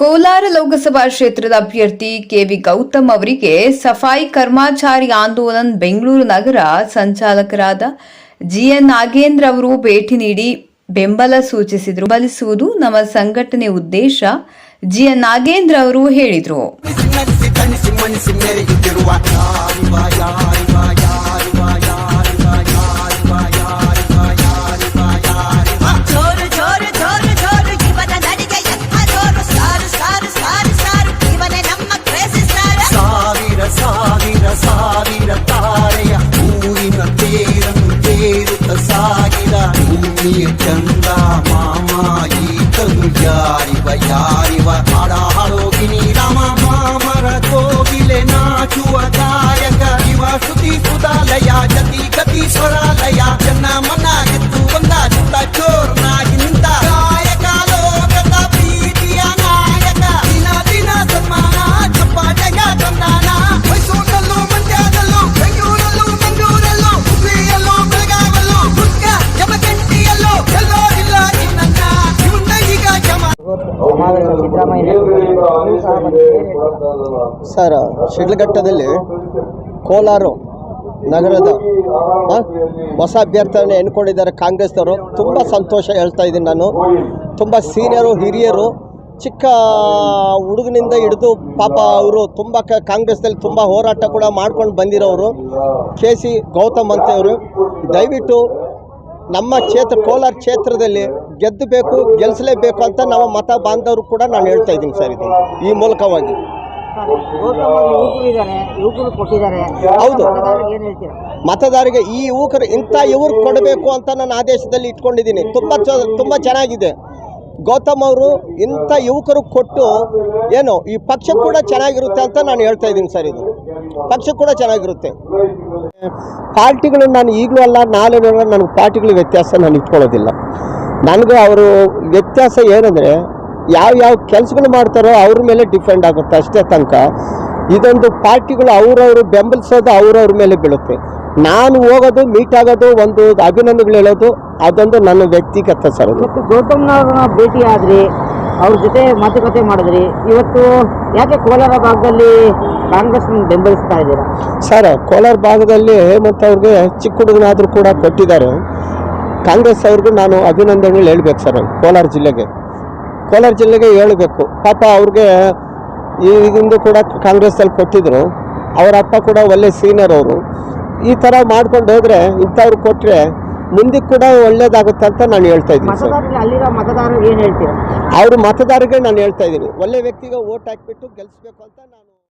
ಕೋಲಾರ ಲೋಕಸಭಾ ಕ್ಷೇತ್ರದ ಅಭ್ಯರ್ಥಿ ಕೆವಿ ಗೌತಮ್ ಅವರಿಗೆ ಸಫಾಯಿ ಕರ್ಮಚಾರಿ ಆಂದೋಲನ್ ಬೆಂಗಳೂರು ನಗರ ಸಂಚಾಲಕರಾದ ಜಿಎನ್ ನಾಗೇಂದ್ರ ಅವರು ಭೇಟಿ ನೀಡಿ ಬೆಂಬಲ ಸೂಚಿಸಿದರು. ಬಲಿಸುವುದು ನಮ್ಮ ಸಂಘಟನೆ ಉದ್ದೇಶ, ಜಿಎನ್ ನಾಗೇಂದ್ರ ಅವರು ಹೇಳಿದರು. ತೇರುತ್ತ ಸಾಗಿದ ಭೂಮಿಯ ಚಂದ ಮಾಮ ಈತನು ಯಾರಿವ ಯಾರಿವ ಸರ್, ಶಿಡ್ಲಘಟ್ಟದಲ್ಲಿ ಕೋಲಾರ ನಗರದ ಹೊಸ ಅಭ್ಯರ್ಥಿಯನ್ನು ಎಣ್ಕೊಂಡಿದ್ದಾರೆ ಕಾಂಗ್ರೆಸ್ನವರು. ತುಂಬ ಸಂತೋಷ ಹೇಳ್ತಾ ಇದ್ದೀನಿ ನಾನು. ತುಂಬ ಸೀನಿಯರು, ಹಿರಿಯರು, ಚಿಕ್ಕ ಹುಡುಗನಿಂದ ಹಿಡಿದು ಪಾಪ ಅವರು ತುಂಬ ಕಾಂಗ್ರೆಸ್ನಲ್ಲಿ ತುಂಬ ಹೋರಾಟ ಕೂಡ ಮಾಡ್ಕೊಂಡು ಬಂದಿರೋರು. ಕೆ ಸಿ ಗೌತಮ್ ಅಂತವರು. ದಯವಿಟ್ಟು ನಮ್ಮ ಕ್ಷೇತ್ರ, ಕೋಲಾರ ಕ್ಷೇತ್ರದಲ್ಲಿ ಗೆದ್ದಬೇಕು ಗೆಲ್ಲಿಸಲೇಬೇಕು ಅಂತ ನಮ್ಮ ಮತ ಬಾಂಧವರು ಕೂಡ ನಾನು ಹೇಳ್ತಾ ಇದ್ದೀನಿ ಸರ್ ಇದು, ಈ ಮೂಲಕವಾಗಿ. ಹೌದು. ಮತದಾರಿಗೆ ಈ ಯುವಕರು ಇಂಥ ಇವ್ರು ಕೊಡಬೇಕು ಅಂತ ನಾನು ಆದೇಶದಲ್ಲಿ ಇಟ್ಕೊಂಡಿದ್ದೀನಿ. ತುಂಬ ಚ, ತುಂಬ ಚೆನ್ನಾಗಿದೆ. ಗೌತಮ್ ಅವರು ಇಂಥ ಯುವಕರು ಕೊಟ್ಟು ಏನು, ಈ ಪಕ್ಷ ಕೂಡ ಚೆನ್ನಾಗಿರುತ್ತೆ ಅಂತ ನಾನು ಹೇಳ್ತಾ ಇದ್ದೀನಿ ಸರ್ ಇದು. ಪಕ್ಷ ಕೂಡ ಚೆನ್ನಾಗಿರುತ್ತೆ. ಪಾರ್ಟಿಗಳು ನಾನು ಈಗಲೂ ಅಲ್ಲ, ನಾಳೆ ನನಗೆ ಪಾರ್ಟಿಗಳ ವ್ಯತ್ಯಾಸ ನಾನು ಇಟ್ಕೊಳ್ಳೋದಿಲ್ಲ. ನನಗೆ ಅವರು ವ್ಯತ್ಯಾಸ ಏನಂದರೆ, ಯಾವ ಯಾವ ಕೆಲಸಗಳು ಮಾಡ್ತಾರೋ ಅವ್ರ ಮೇಲೆ ಡಿಪೆಂಡ್ ಆಗುತ್ತೆ, ಅಷ್ಟೇ ತನಕ. ಇದೊಂದು ಪಾರ್ಟಿಗಳು ಅವರವರು ಬೆಂಬಲಿಸೋದು ಅವರವ್ರ ಮೇಲೆ ಬೀಳುತ್ತೆ. ನಾನು ಹೋಗೋದು ಮೀಟ್ ಆಗೋದು, ಒಂದು ಅಭಿನಂದನೆಗಳು ಹೇಳೋದು, ಅದೊಂದು ನನ್ನ ವ್ಯಕ್ತಿಗತ ಸರ್ ಗೌತಮ್ನವ್ರನ್ನ ಭೇಟಿ ಆದ್ರಿ? ಅವ್ರ ಜೊತೆ ಮಾತುಕತೆ ಮಾಡಿದ್ರಿ. ಇವತ್ತು ಯಾಕೆ ಕೋಲಾರ ಭಾಗದಲ್ಲಿ ಕಾಂಗ್ರೆಸ್ ಬೆಂಬಲಿಸ್ತಾ ಇದ್ದೀರಾ? ಸರ್, ಕೋಲಾರ ಭಾಗದಲ್ಲಿ ಹೇಮಂತ್ ಅವ್ರಿಗೆ ಚಿಕ್ಕ ಹುಡುಗನಾದ್ರೂ ಕೂಡ ಕೊಟ್ಟಿದ್ದಾರೆ. ಕಾಂಗ್ರೆಸ್ ಅವ್ರಿಗೆ ನಾನು ಅಭಿನಂದನೆಗಳು ಹೇಳ್ಬೇಕು ಸರ್, ಕೋಲಾರ ಜಿಲ್ಲೆಗೆ. ಕೋಲಾರ ಜಿಲ್ಲೆಗೆ ಹೇಳಬೇಕು. ಪಾಪ ಅವ್ರಿಗೆ ಈಗಿಂದು ಕೂಡ ಕಾಂಗ್ರೆಸ್ಸಲ್ಲಿ ಕೊಟ್ಟಿದ್ರು. ಅವರ ಅಪ್ಪ ಕೂಡ ಒಳ್ಳೆ ಸೀನಿಯರ್ ಅವರು. ಈ ಥರ ಮಾಡ್ಕೊಂಡು ಹೋದರೆ ಇಂಥವ್ರು ಕೊಟ್ಟರೆ ಮುಂದಕ್ಕೆ ಕೂಡ ಒಳ್ಳೇದಾಗುತ್ತೆ ಅಂತ ನಾನು ಹೇಳ್ತಾ ಇದ್ದೀನಿ ಸರ್. ಅಲ್ಲಿರೋ ಮತದಾರರಿಗೆ ಏನ್ ಹೇಳ್ತೀರಾ? ಅವ್ರ ಮತದಾರರಿಗೆ ನಾನು ಹೇಳ್ತಾ ಇದ್ದೀನಿ. ಒಳ್ಳೆ ವ್ಯಕ್ತಿಗೆ ಓಟ್ ಹಾಕ್ಬಿಟ್ಟು ಗೆಲ್ಲಿಸ್ಬೇಕು ಅಂತ ನಾನು